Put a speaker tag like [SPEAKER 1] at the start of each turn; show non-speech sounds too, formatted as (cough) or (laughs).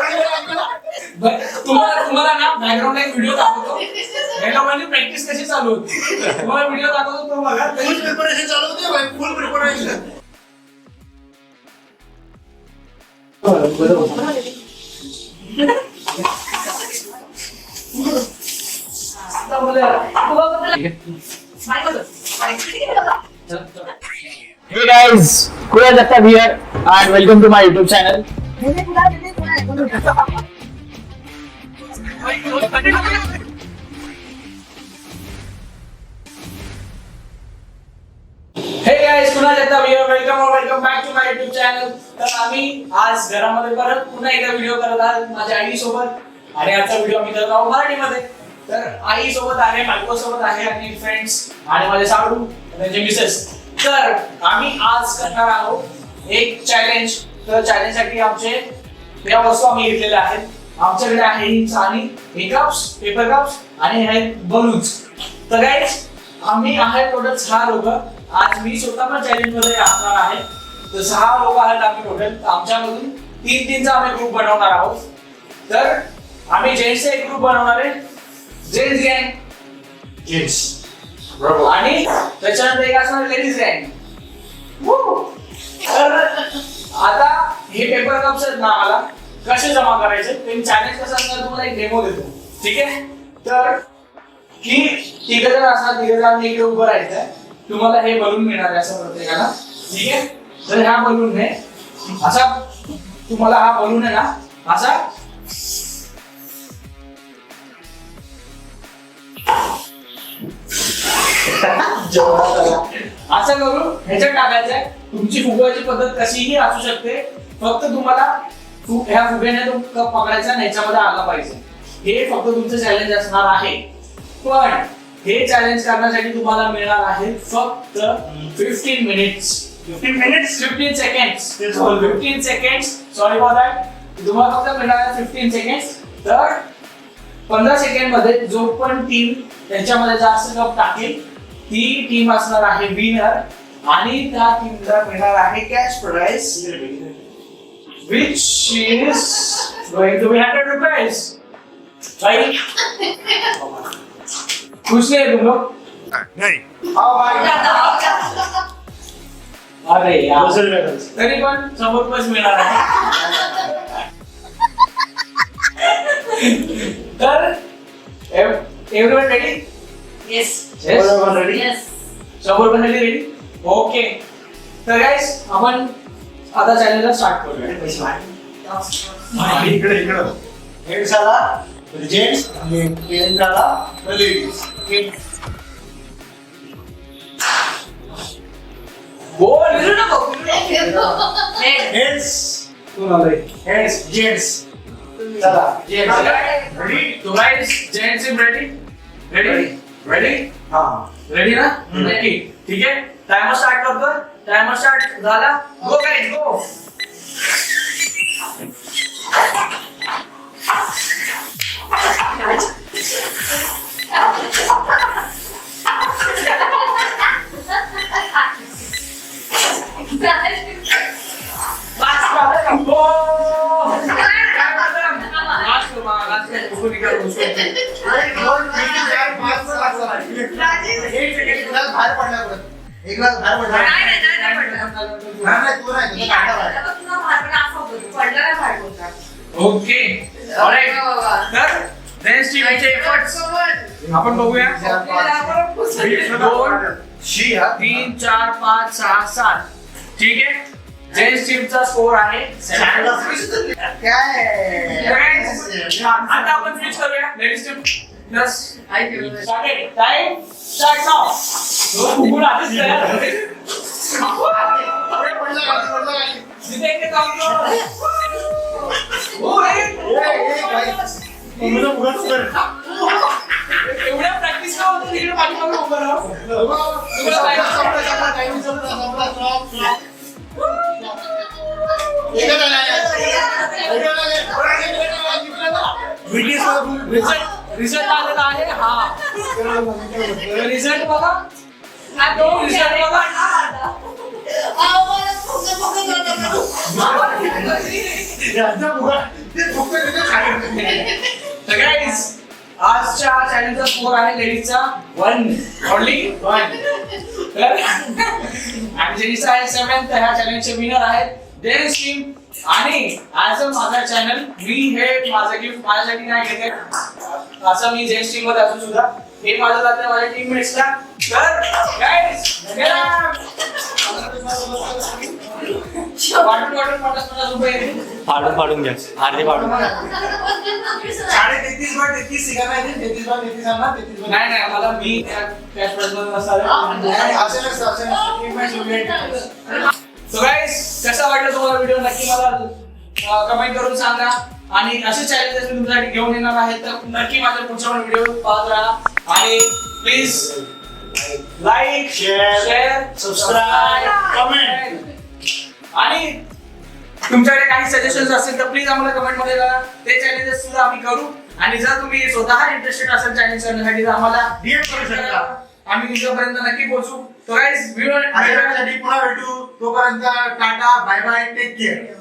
[SPEAKER 1] ब- तुम्हाला तुम्हाला ना बॅकग्राऊंडला एक व्हिडिओ दाखवतो. प्रॅक्टिस कशी चालू होती? तुम्हाला व्हिडिओ दाखवतो तो बघा.
[SPEAKER 2] फुल प्रिपरेशन चालू होते भाई. Full preparation
[SPEAKER 3] Hey guys, Kuya Datta here and welcome to my YouTube channel.
[SPEAKER 1] Hey guys पुन्हा एकदा welcome or welcome back to my YouTube channel तर आम्ही आज घरामध्ये परत पुन्हा एकदा व्हिडिओ करत आहोत माझ्या आई सोबत आणि आजचा व्हिडिओ आम्ही करत आहोत मराठीमध्ये. तर आई सोबत आहे बायको सोबत आहे आणि फ्रेंड्स आणि माझे साडू त्यांचे मिसेस तर आम्ही आज करणार आहोत एक चॅलेंज तर चॅलेंजसाठी आमचे या वस्तू आम्ही घेतलेल्या आहेत. आमच्याकडे आहे ही चाणी हे कप्स पेपर कप्स आणि हे आहेत बलून्स तर गाईज आम्ही आहे टोटल सहा लोक. आज मी स्वतः पण चॅलेंजमध्ये असणार आहे. तर सहा लोक आहेत आम्ही टोटल आमच्यामधून तीन तीनचा आम्ही ग्रुप बनवणार आहोत. तर आम्ही जेंट्सचा एक ग्रुप बनवणार आहे. जेंट्स गँग
[SPEAKER 2] जेंट्स
[SPEAKER 1] आणि त्याच्यानंतर एक असणार लेडीज गँग तर आता हे पेपर कप्स आहेत ना आम्हाला कसे जमा करायचे? ते चॅलेंज कसं असणार तुम्हाला एक डेमो देतो. ठीक आहे तर की तिघ जण असणार तिघ जणांनी इकडे उभं राहायचंय. तुम्हाला हे बलून मिळणार आहे असं प्रत्येकाला. ठीक आहे तर ह्या आहे असा तुम्हाला हा बलून आहे ना असा (laughs) असं करून ह्याच्यात टाकायचंय. तुमची फुगवायची पद्धत कशीही असू शकते फक्त तुम्हाला ह्या फुग्याने तो कप पकडायचा ह्याच्यामध्ये आला पाहिजे. हे फक्त तुमचं चॅलेंज असणार आहे. पण हे चॅलेंज करण्यासाठी तुम्हाला मिळणार आहे फक्त
[SPEAKER 2] fifteen
[SPEAKER 1] minutes fifteen
[SPEAKER 2] minutes fifteen seconds.
[SPEAKER 1] Fifteen seconds sorry for that तुम्हाला फक्त मिळणार आहे फिफ्टीन सेकंड्स तर पंधरा सेकंडमध्ये जो पण टीम त्याच्यामध्ये जास्त कप टाकेल ती टीम असणार आहे विनर आणि त्या टीमला मिळणार आहे cash prize which is going to be 100 rupees. Right? खुश नहीं. है तुम लोग
[SPEAKER 2] नाही
[SPEAKER 1] अरे तरी पण शंभर रुपयेच मिळणार आहे. तर everyone ready
[SPEAKER 4] Yes.
[SPEAKER 2] Ready
[SPEAKER 4] Yes.
[SPEAKER 1] शंभर रुपयासाठी रेडी ओके तर गाईस आपण आता चॅलेंजला स्टार्ट करूया.
[SPEAKER 2] पैसे मागे इकडे इकडे. हेड झाला जेंट्स आणि पेन झाला लेडीज
[SPEAKER 1] बोल.
[SPEAKER 2] हेड्स
[SPEAKER 1] तू आले
[SPEAKER 2] हेड्स जेंट्स चला.
[SPEAKER 1] रेडी तो guys gents ready ready ready
[SPEAKER 2] हा.
[SPEAKER 1] रेडी ना? नक्की. ठीक आहे? टाइमर स्टार्ट करतो टाइमर स्टार्ट झाला. गो गाईज गो
[SPEAKER 2] एक ग्लास बाहेर पडला.
[SPEAKER 4] नाही, नाही, नाही, नाही पडला.
[SPEAKER 2] नाही नाही तू नाही
[SPEAKER 4] मी
[SPEAKER 2] तू काढला
[SPEAKER 4] आता
[SPEAKER 2] बाहेर.
[SPEAKER 4] बघ तुझा भार पण असा होतो. तू पडला नाही बाहेर बोलता.
[SPEAKER 1] ओके.
[SPEAKER 4] हो, बाबा.
[SPEAKER 1] तर नेक्स्ट टीमचे एफर्ट्स आपण बघूया.
[SPEAKER 2] चार, पाच,
[SPEAKER 1] एक, दोन
[SPEAKER 2] शी हा.
[SPEAKER 1] तीन चार पाच सहा सात. ठीक आहे? जेंट्स टीमचा स्कोर आहे seven.
[SPEAKER 2] काय
[SPEAKER 1] आता आपण स्विच करूया. लेडीज टीम प्लस
[SPEAKER 4] आई फिरू.
[SPEAKER 1] स्टार्टेड टाइम स्टार्ट नाउ दोन फुगून आधीच तयार झाले.
[SPEAKER 2] पडला खाली, पडला खाली.
[SPEAKER 1] जिथे इथे थांबलो. हो, रे.
[SPEAKER 2] मम्मीला उगाच कर.
[SPEAKER 1] एवढ्या प्रॅक्टिस का होतं तिकडे पाठीमागे उभं राहा.
[SPEAKER 2] संपला, संपला, संपला, time संपला, संपला, stop, stop. एकच आला, एकच आला, एकच आला, जिंकला ना.
[SPEAKER 1] रिझल्ट आलेला आहे हा. रिझल्ट बघा.
[SPEAKER 4] हा,
[SPEAKER 1] तो रिझल्ट बघा. आजच्या चॅलेंजचा स्कोर आहे लेडीजचा वन ओनली वन आणि जेडीचा आहे तर ह्या चॅलेंजचे विनर आहेत. डेनिस टीम आणि ऍज अ माझा चॅनल मी हे माझं गिफ्ट माझ्यासाठी नाही घेते. असं मी जेन्स टीममध्ये असून सुद्धा हे माझं जाते माझ्या टीममेट्सला तर वाटून वाटून पन्नास पन्नास रुपये.
[SPEAKER 3] फाडून फाडून घ्या. अर्धे फाडून
[SPEAKER 2] साडे तेहतीस बाय तेहतीस सिगा नाही तेहतीस बाय तेहतीस आहे ना तेहतीस
[SPEAKER 1] नाही नाही मला मी कॅश प्राइसमध्ये नसणार
[SPEAKER 2] असेल
[SPEAKER 1] सो गाईस कसा वाटला तुम्हाला व्हिडिओ नक्की मला कमेंट करून सांगा. आणि असे चॅलेंजेस मी तुमच्यासाठी घेऊन येणार आहे तर नक्की माझ्या पुढच्या व्हिडिओ पाहत राहा. आणि please like
[SPEAKER 2] share subscribe, comment.
[SPEAKER 1] आणि तुमच्याकडे काही सजेशन्स असतील तर प्लीज आम्हाला कमेंटमध्ये करा. ते चॅलेंजेस सुद्धा आम्ही करू. आणि जर तुम्ही स्वतः इंटरेस्टेड असाल चॅलेंज करण्यासाठी तर आम्हाला
[SPEAKER 2] DM करू शकता.
[SPEAKER 1] आम्ही तुमच्यापर्यंत नक्की पोहोचू तो गाईस व्हिडिओ
[SPEAKER 2] अशा वेळेसाठी पुन्हा भेटू तोपर्यंत tata bye bye take care